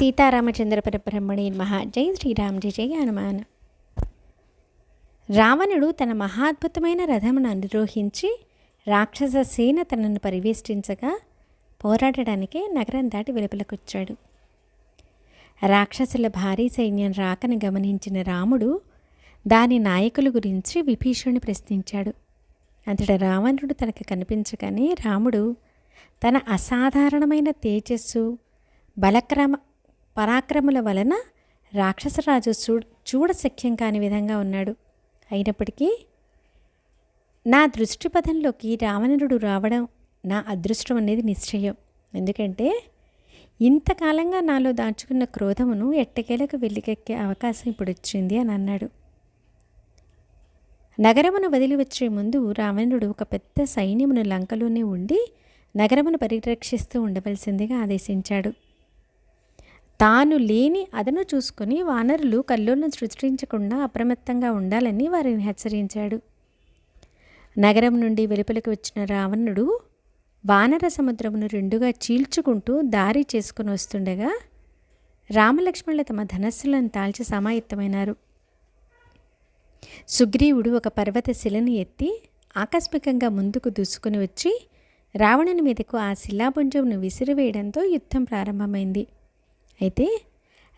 సీతారామచంద్ర పరబ్రహ్మణి మహా జై శ్రీరామ్ జయ జయ హనుమాన్. రావణుడు తన మహాద్భుతమైన రథమును అధిరోహించి రాక్షస సేన తనను పరివేష్టించగా పోరాడటానికే నగరం దాటి వెలుపలకొచ్చాడు. రాక్షసుల భారీ సైన్యం రాకను గమనించిన రాముడు దాని నాయకుల గురించి విభీషణుని ప్రశ్నించాడు. అంతట రావణుడు తనకు కనిపించగానే రాముడు తన అసాధారణమైన తేజస్సు బలక్రమ పరాక్రముల వలన రాక్షసరాజు చూ చూడశక్యం కాని విధంగా ఉన్నాడు. అయినప్పటికీ నా దృష్టిపథంలోకి రావణుడు రావడం నా అదృష్టం అనేది నిశ్చయం. ఎందుకంటే ఇంతకాలంగా నాలో దాచుకున్న క్రోధమును ఎట్టకేలకు వెళ్ళికెక్కే అవకాశం ఇప్పుడు వచ్చింది అని అన్నాడు. నగరమును వదిలి వచ్చే ముందు రావణుడు ఒక పెద్ద సైన్యమును లంకలోనే ఉండి నగరమును పరిరక్షిస్తూ ఉండవలసిందిగా ఆదేశించాడు. తాను లేని అదను చూసుకుని వానరులు కల్లోలను సృష్టించకుండా అప్రమత్తంగా ఉండాలని వారిని హెచ్చరించాడు. నగరం నుండి వెలుపలికి వచ్చిన రావణుడు వానర సముద్రమును రెండుగా చీల్చుకుంటూ దారి చేసుకుని వస్తుండగా రామలక్ష్మణులు తమ ధనస్సులను తాల్చి సమాయత్తమైనారు. సుగ్రీవుడు ఒక పర్వత శిలను ఎత్తి ఆకస్మికంగా ముందుకు దూసుకుని వచ్చి రావణుని మీదకు ఆ శిలాపుంజమును విసిరివేయడంతో యుద్ధం ప్రారంభమైంది. అయితే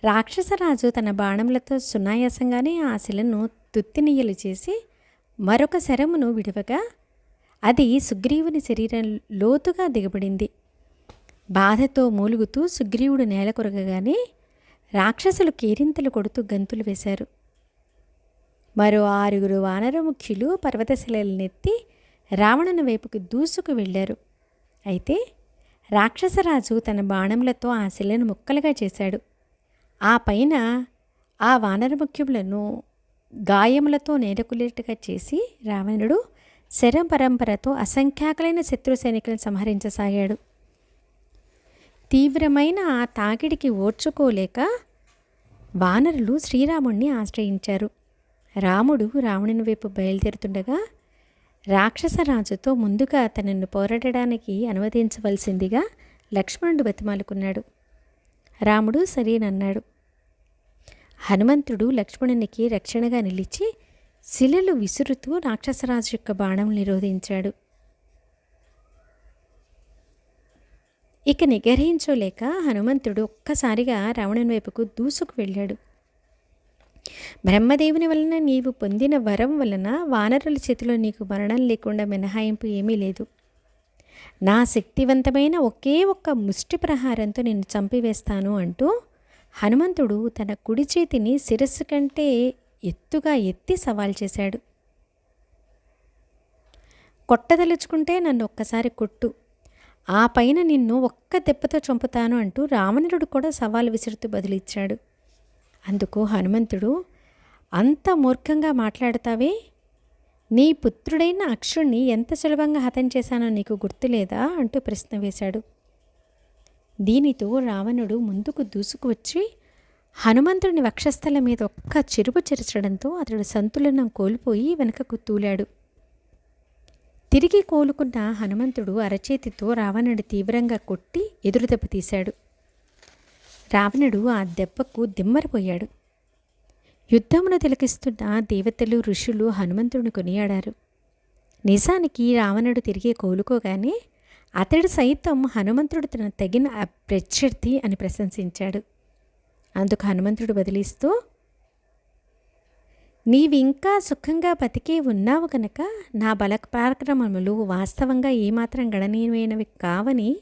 రాక్షసరాజు తన బాణములతో సునాయాసంగానే ఆ శిలను తుత్తినీయలు చేసి మరొక శరమును విడవగా అది సుగ్రీవుని శరీరం లోతుగా దిగబడింది. బాధతో మూలుగుతూ సుగ్రీవుడు నేల కొరగగానే రాక్షసులు కేరింతలు కొడుతూ గంతులు వేశారు. మరో ఆరుగురు వానరముఖ్యులు పర్వతశిలలనెత్తి రావణుని వైపుకి దూసుకు వెళ్ళారు. అయితే రాక్షసరాజు తన బాణములతో ఆ శిలను ముక్కలుగా చేశాడు. ఆ పైన ఆ వానరముఖ్యములను గాయములతో నేరకులేటుగా చేసి రావణుడు శరం పరంపరతో అసంఖ్యాకులైన శత్రు సైనికులను సంహరించసాగాడు. తీవ్రమైన ఆ తాకిడికి ఓర్చుకోలేక వానరులు శ్రీరాముణ్ణి ఆశ్రయించారు. రాముడు రావణుని వైపు బయలుదేరుతుండగా రాక్షసరాజుతో ముందుగా తనను పోరాడడానికి అనుమతించవలసిందిగా లక్ష్మణుడు బతిమాలుకున్నాడు. రాముడు సరేనన్నాడు. హనుమంతుడు లక్ష్మణునికి రక్షణగా నిలిచి శిలలు విసురుతూ రాక్షసరాజు యొక్క బాణం నిరోధించాడు. ఇక నిగ్రహించలేక హనుమంతుడు ఒక్కసారిగా రావణుని వైపుకు దూసుకు వెళ్ళాడు. బ్రహ్మదేవుని వలన నీవు పొందిన వరం వలన వానరుల చేతిలో నీకు మరణం లేకుండా మినహాయింపు ఏమీ లేదు. నా శక్తివంతమైన ఒకే ఒక్క ముష్టి ప్రహారంతో నేను చంపివేస్తాను అంటూ హనుమంతుడు తన కుడి చేతిని శిరస్సు కంటే ఎత్తుగా ఎత్తి సవాల్ చేశాడు. కొట్టదలుచుకుంటే నన్ను ఒక్కసారి కొట్టు. ఆ పైన నిన్ను ఒక్క దెబ్బతో చంపుతాను అంటూ రావణుడు కూడా సవాల్ విసురుతూ బదిలిచ్చాడు. అందుకు హనుమంతుడు అంత మూర్ఖంగా మాట్లాడతావే? నీ పుత్రుడైన అక్షుణ్ణి ఎంత సులభంగా హతం చేశానో నీకు గుర్తులేదా? అంటూ ప్రశ్న వేశాడు. దీనితో రావణుడు ముందుకు దూసుకువచ్చి హనుమంతుడిని వక్షస్థల మీద ఒక్క చెరుపు చెరచడంతో అతడు సంతులనం కోల్పోయి వెనుకకు తూలాడు. తిరిగి కోలుకున్న హనుమంతుడు అరచేతితో రావణుడి తీవ్రంగా కొట్టి ఎదురుదెబ్బ తీశాడు. రావణుడు ఆ దెబ్బకు దిమ్మరిపోయాడు. యుద్ధమును తిలకిస్తున్న దేవతలు ఋషులు హనుమంతుడిని కొనియాడారు. నిజానికి రావణుడు తిరిగి కోలుకోగానే అతడు సైతం హనుమంతుడు తన తగిన ప్రత్యర్థి అని ప్రశంసించాడు. అందుకు హనుమంతుడు బదిలిస్తూ నీవింకా సుఖంగా బతికే ఉన్నావు కనుక నా బల పరాక్రమములు వాస్తవంగా ఏమాత్రం గణనీయమైనవి కావని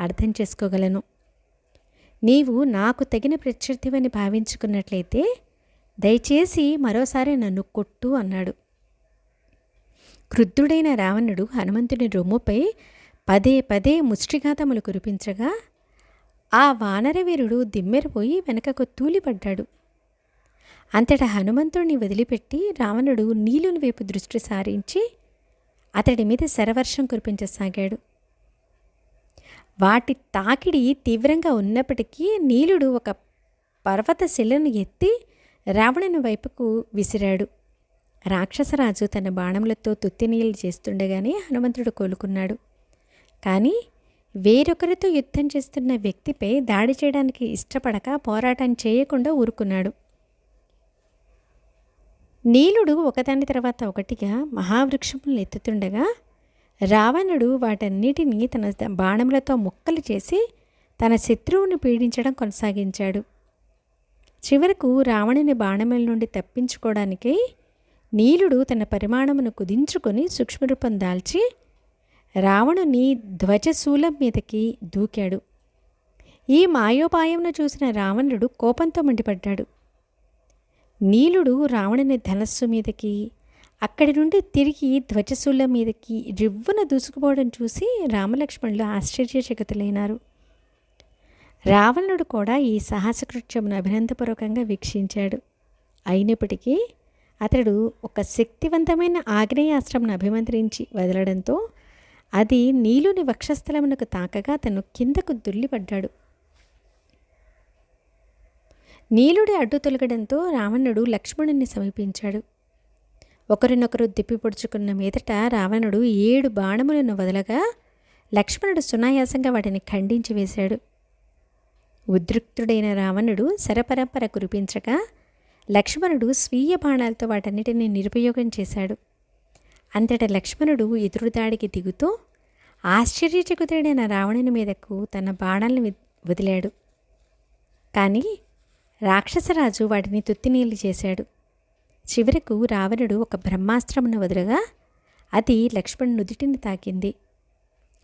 అర్థం చేసుకోగలను. నీవు నాకు తగిన ప్రత్యర్థివని భావించుకున్నట్లయితే దయచేసి మరోసారి నన్ను కొట్టు అన్నాడు. క్రుద్ధుడైన రావణుడు హనుమంతుని రొమ్ముపై పదే పదే ముష్టిఘాతములు కురిపించగా ఆ వానరవీరుడు దిమ్మెరపోయి వెనకకు తూలిపడ్డాడు. అంతటా హనుమంతుడిని వదిలిపెట్టి రావణుడు నీలుని వైపు దృష్టి సారించి అతడి మీద శరవర్షం కురిపించసాగాడు. వాటి తాకిడి తీవ్రంగా ఉన్నప్పటికీ నీలుడు ఒక పర్వత శిలను ఎత్తి రావణుని వైపుకు విసిరాడు. రాక్షసరాజు తన బాణములతో తుత్తినీళ్ళు చేస్తుండగానే హనుమంతుడు కోలుకున్నాడు. కానీ వేరొకరితో యుద్ధం చేస్తున్న వ్యక్తిపై దాడి చేయడానికి ఇష్టపడక పోరాటం చేయకుండా ఊరుకున్నాడు. నీలుడు ఒకదాని తర్వాత ఒకటిగా మహావృక్షములను ఎత్తుతుండగా రావణుడు వాటన్నిటినీ తన బాణములతో ముక్కలు చేసి తన శత్రువుని పీడించడం కొనసాగించాడు. చివరకు రావణుని బాణముల నుండి తప్పించుకోవడానికై నీలుడు తన పరిమాణమును కుదించుకొని సూక్ష్మరూపం దాల్చి రావణుని ధ్వజశూలం మీదకి దూకాడు. ఈ మాయోపాయంను చూసిన రావణుడు కోపంతో మండిపడ్డాడు. నీలుడు రావణుని ధనస్సు మీదకి అక్కడి నుండి తిరిగి ధ్వజశూల మీదకి రివ్వున దూసుకుపోవడం చూసి రామలక్ష్మణులు ఆశ్చర్యచకితులైనారు. రావణుడు కూడా ఈ సాహసకృత్యమును అభినందపూర్వకంగా వీక్షించాడు. అయినప్పటికీ అతడు ఒక శక్తివంతమైన ఆగ్నేయాస్త్రంను అభిమంత్రించి వదలడంతో అది నీలుని వక్షస్థలమునకు తాకగా తను కిందకు దుల్లిపడ్డాడు నీలుడి అడ్డు తొలగడంతో రావణుడు లక్ష్మణుని సమీపించాడు. ఒకరినొకరు దిప్పిపొడుచుకున్న మీదట రావణుడు ఏడు బాణములను వదలగా లక్ష్మణుడు సునాయాసంగా వాటిని ఖండించి వేశాడు. ఉద్రిక్తుడైన రావణుడు శరపరంపర కురిపించగా లక్ష్మణుడు స్వీయ బాణాలతో వాటన్నిటిని నిరుపయోగం చేశాడు. అంతట లక్ష్మణుడు ఎదురు దాడికి దిగుతూ ఆశ్చర్యచకుతుడైన రావణుని మీదకు తన బాణాలను వదిలాడు. కానీ రాక్షసరాజు వాటిని తుత్తినీళ్ళు చేశాడు. చివరకు రావణుడు ఒక బ్రహ్మాస్త్రమును వదులుగా అది లక్ష్మణ్ నుదుటిని తాకింది.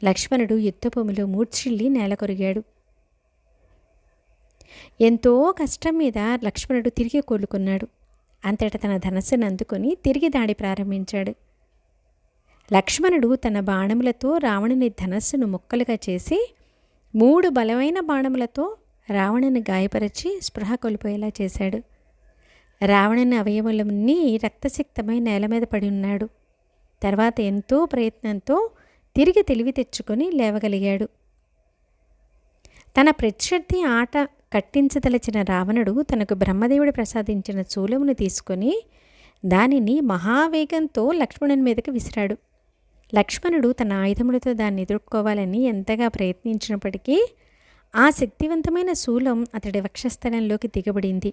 లక్ష్మణుడు యుద్ధభూమిలో మూర్ఛిల్లి నేలకొరిగాడు. ఎంతో కష్టం మీద లక్ష్మణుడు తిరిగి కోలుకున్నాడు. అంతట తన ధనస్సును అందుకొని తిరిగి దాడి ప్రారంభించాడు. లక్ష్మణుడు తన బాణములతో రావణుని ధనస్సును ముక్కలుగా చేసి మూడు బలమైన బాణములతో రావణుని గాయపరిచి స్పృహ కోల్పోయేలా చేశాడు. రావణుని అవయవములన్నీ రక్తసిక్తమై నేల మీద పడి ఉన్నాడు. తర్వాత ఎంతో ప్రయత్నంతో తిరిగి తెలివి తెచ్చుకొని లేవగలిగాడు. తన ప్రత్యర్థి ఆట కట్టించదలచిన రావణుడు తనకు బ్రహ్మదేవుడు ప్రసాదించిన చూలమును తీసుకొని దానిని మహావేగంతో లక్ష్మణుని మీదకి విసిరాడు. లక్ష్మణుడు తన ఆయుధములతో దాన్ని ఎదుర్కోవాలని ఎంతగా ప్రయత్నించినప్పటికీ ఆ శక్తివంతమైన శూలం అతడి వక్షస్థలంలోకి దిగబడింది.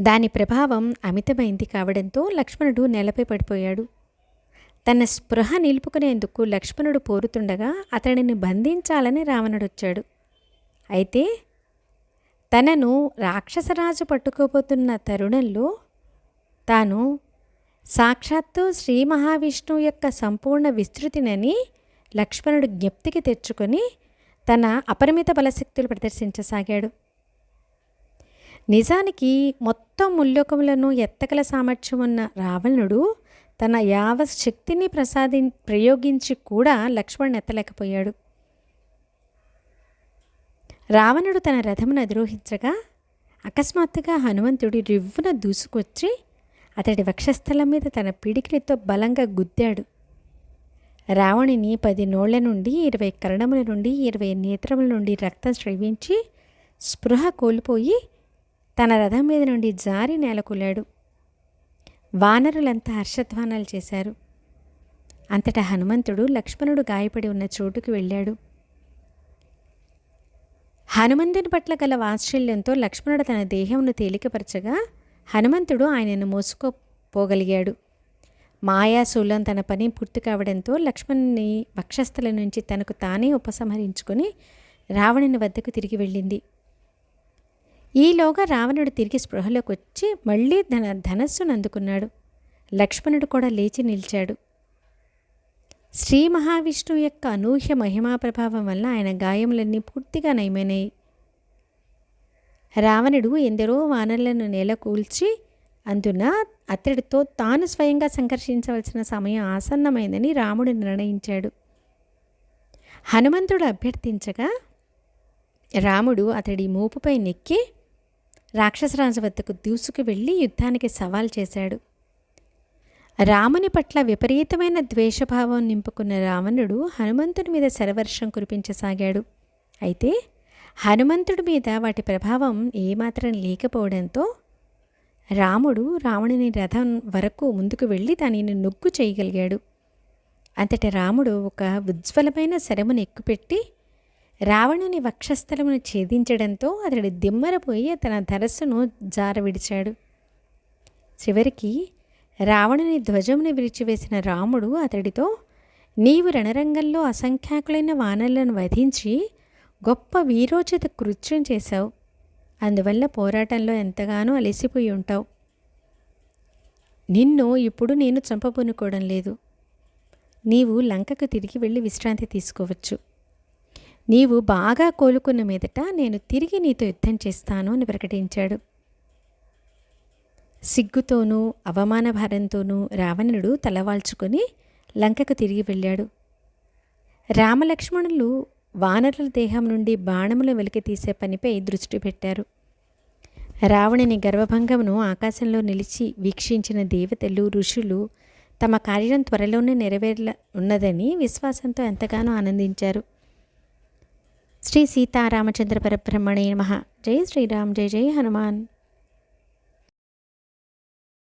దాని ప్రభావం అమితమైంది కావడంతో లక్ష్మణుడు నేలపై పడిపోయాడు. తన స్పృహ నిలుపుకునేందుకు లక్ష్మణుడు పోరుతుండగా అతడిని బంధించాలని రావణుడు వచ్చాడు అయితే తనను రాక్షసరాజు పట్టుకోబోతున్న తరుణంలో తాను సాక్షాత్తు శ్రీ మహావిష్ణువు యొక్క సంపూర్ణ విస్తృతినని లక్ష్మణుడు జ్ఞప్తికి తెచ్చుకొని తన అపరిమిత బలశక్తులు ప్రదర్శించసాగాడు. నిజానికి మొత్తం ముల్లోకములను ఎత్తగల సామర్థ్యం ఉన్న రావణుడు తన యావ శక్తిని ప్రసాది ప్రయోగించి కూడా లక్ష్మణ్ ఎత్తలేకపోయాడు. రావణుడు తన రథమును అధిరోహించగా అకస్మాత్తుగా హనుమంతుడి రివ్వున దూసుకొచ్చి అతడి వక్షస్థలం మీద తన పిడికిలితో బలంగా గుద్దాడు. రావణుని పది నోళ్ళ నుండి ఇరవై కరణముల నుండి ఇరవై నేత్రముల నుండి రక్తం స్రవించి స్పృహ కోల్పోయి తన రథం మీద నుండి జారి నేలకొల్లాడు. వానరులంతా హర్షధ్వానాలు చేశారు. అంతటా హనుమంతుడు లక్ష్మణుడు గాయపడి ఉన్న చోటుకు వెళ్ళాడు. హనుమంతుని పట్ల గల వాత్సల్యంతో లక్ష్మణుడు తన దేహంను తేలికపరచగా హనుమంతుడు ఆయనను మోసుకోపోగలిగాడు. మాయాశూలం తన పని పూర్తి కావడంతో లక్ష్మణుని వక్షస్థల నుంచి తనకు తానే ఉపసంహరించుకొని రావణుని వద్దకు తిరిగి వెళ్ళింది. ఈలోగా రావణుడు తిరిగి స్పృహలోకి వచ్చి మళ్ళీ ధన ధనస్సును అందుకున్నాడు. లక్ష్మణుడు కూడా లేచి నిలిచాడు. శ్రీ మహావిష్ణువు యొక్క అనూహ్య మహిమా ప్రభావం వల్ల ఆయన గాయములన్నీ పూర్తిగా నయమైనాయి. రావణుడు ఎందరో వానరులను నేల కూల్చి అందున అతడితో తాను స్వయంగా సంఘర్షించవలసిన సమయం ఆసన్నమైందని రాముడు నిర్ణయించాడు. హనుమంతుడు అభ్యర్థించగా రాముడు అతడి మూపుపై నెక్కి రాక్షసరాజు వద్దకు దూసుకు వెళ్ళి యుద్ధానికి సవాల్ చేశాడు. రాముని పట్ల విపరీతమైన ద్వేషభావం నింపుకున్న రావణుడు హనుమంతుడి మీద శరవర్షం కురిపించసాగాడు. అయితే హనుమంతుడి మీద వాటి ప్రభావం ఏమాత్రం లేకపోవడంతో రాముడు రావణుని రథం వరకు ముందుకు వెళ్ళి దానిని నొగ్గు చేయగలిగాడు. అంతటి రాముడు ఒక ఉజ్వలమైన శరమును ఎక్కుపెట్టి రావణుని వక్షస్థలమును ఛేదించడంతో అతడి దిమ్మరపోయి తన ధరస్సును జార విడిచాడు చివరికి రావణుని ధ్వజమును విరిచివేసిన రాముడు అతడితో నీవు రణరంగంలో అసంఖ్యాకులైన వానలను వధించి గొప్ప వీరోచిత కృత్యం చేశావు. అందువల్ల పోరాటంలో ఎంతగానో అలసిపోయి ఉంటావు. నిన్ను ఇప్పుడు నేను చంపబోనుకోవడం లేదు. నీవు లంకకు తిరిగి వెళ్ళి విశ్రాంతి తీసుకోవచ్చు. నీవు బాగా కోలుకున్న మీదట నేను తిరిగి నీతో యుద్ధం చేస్తాను అని ప్రకటించాడు. సిగ్గుతోనూ అవమాన భారంతోనూ రావణుడు తలవాల్చుకొని లంకకు తిరిగి వెళ్ళాడు. రామలక్ష్మణులు వానరుల దేహం నుండి బాణములు వెలికి తీసే పనిపై దృష్టి పెట్టారు. రావణుని గర్వభంగమును ఆకాశంలో నిలిచి వీక్షించిన దేవతలు ఋషులు తమ కార్యం త్వరలోనే నెరవేర్ల ఉన్నదని విశ్వాసంతో ఎంతగానో ఆనందించారు. శ్రీ సీతారామచంద్ర పరబ్రహ్మణే నమ. జై శ్రీరామ్ జై జై హనుమాన్.